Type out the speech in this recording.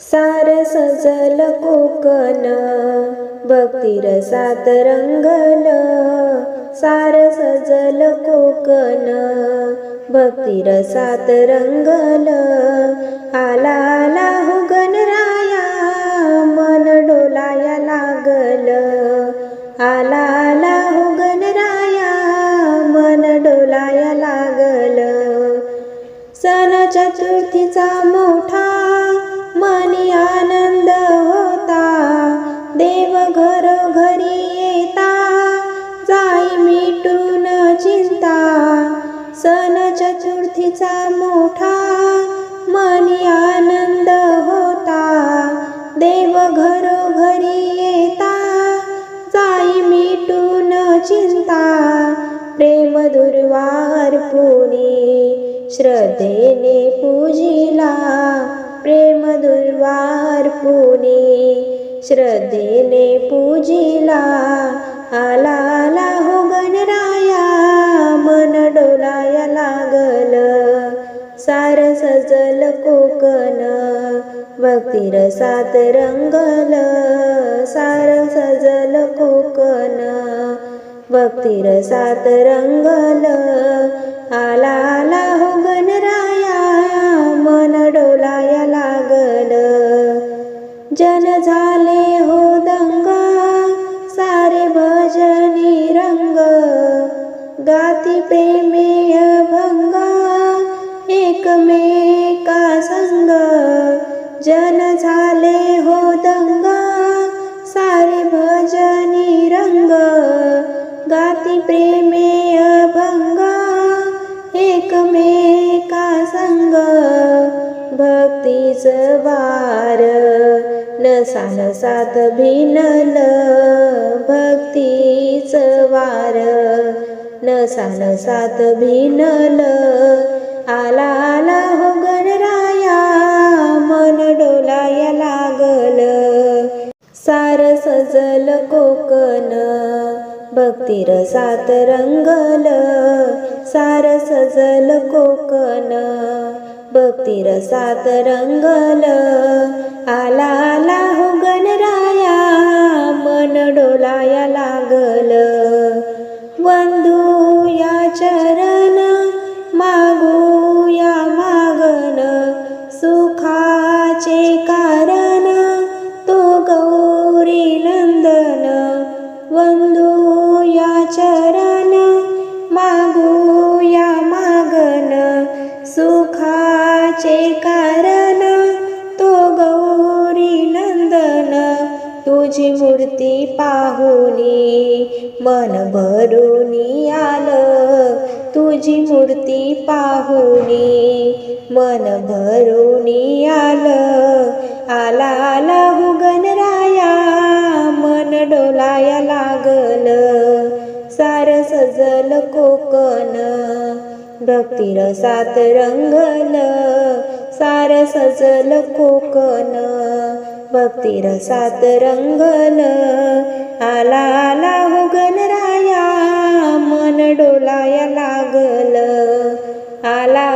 सार सजल कोकण भक्तिरसात रंगल. सार सजल कोकण भक्तिरसात रंगल. आला आला हो गणराया मन डोलाया लागल. आला आला हो गणराया मन डोलाया लागल. सण चतुर्थीचा चतुर्थीचा मोठा मनी आनंद होता. देव घरोघरी येता जाई मिटून चिंता. प्रेम दुर्वार पुनी श्रद्धेने पूजिला. प्रेम दुर्वार पुनी श्रद्धेने पू सार सजल कोकण भक्तिरसात रंगल सार सजल कोकण भक्तिरसात रंगल आला आला हो गणराया मन डोलाया लागल. जन झाले हो दंगा सारे भजनी रंग गाती प्रेमेय एकमेका संग? जन झाले हो दंग सारे भजनी रंग गाती प्रेमे अभंग एकमेका संग भक्तीच वार नसा सात भिनल भक्तीच वार नसा सात भिनल आला आला हो गणराया मन डोलाया लागल. सार सजल कोकण भक्तिरसात रंगल. सार सजल कोकण भक्तिरसात रंगल. आला आला हो गणराया मन डोलाया लागल. वंदू या चरण सुखाचे कारण तो गौरी नंदन तुझी मूर्ती पाहुनी मन भरून आलं. तुझी मूर्ती पाहुनी मन भरून आलं. आला आला हो राया मन डोलाया लागल. सार सजल कोकण भक्तिरसात रंगल सार सजल कोकण. भक्तिरसात रंगल आला आला हो गणराया मन डोलाया लागल. आला